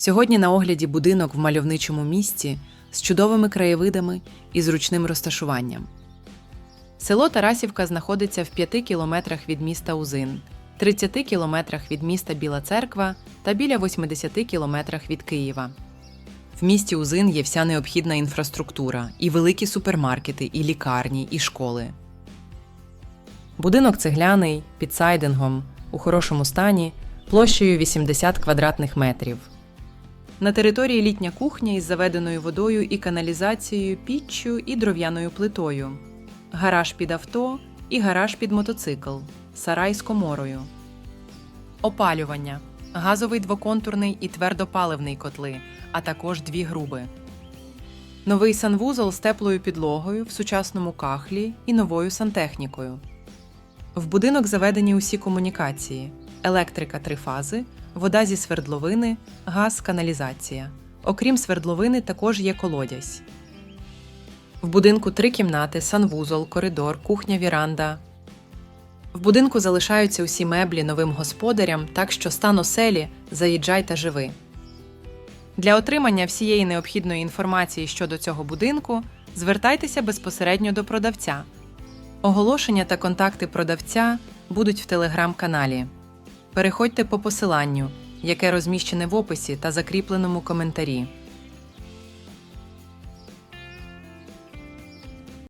Сьогодні на огляді будинок в мальовничому місті з чудовими краєвидами і зручним розташуванням. Село Тарасівка знаходиться в 5 кілометрах від міста Узин, 30 кілометрах від міста Біла Церква та біля 80 кілометрах від Києва. В місті Узин є вся необхідна інфраструктура, і великі супермаркети, і лікарні, і школи. Будинок цегляний, під сайдингом, у хорошому стані, площею 80 квадратних метрів. На території літня кухня із заведеною водою і каналізацією, піччю і дров'яною плитою, гараж під авто і гараж під мотоцикл, сарай з коморою. Опалювання, газовий двоконтурний і твердопаливний котли, а також дві груби. Новий санвузол з теплою підлогою в сучасному кахлі і новою сантехнікою. В будинок заведені усі комунікації: електрика три фази, вода зі свердловини, газ, каналізація. Окрім свердловини, також є колодязь. В будинку три кімнати, санвузол, коридор, кухня, віранда. В будинку залишаються усі меблі новим господарям, так що стан оселі заїжджай та живи. Для отримання всієї необхідної інформації щодо цього будинку звертайтеся безпосередньо до продавця. Оголошення та контакти продавця будуть в телеграм-каналі. Переходьте по посиланню, яке розміщене в описі та закріпленому коментарі.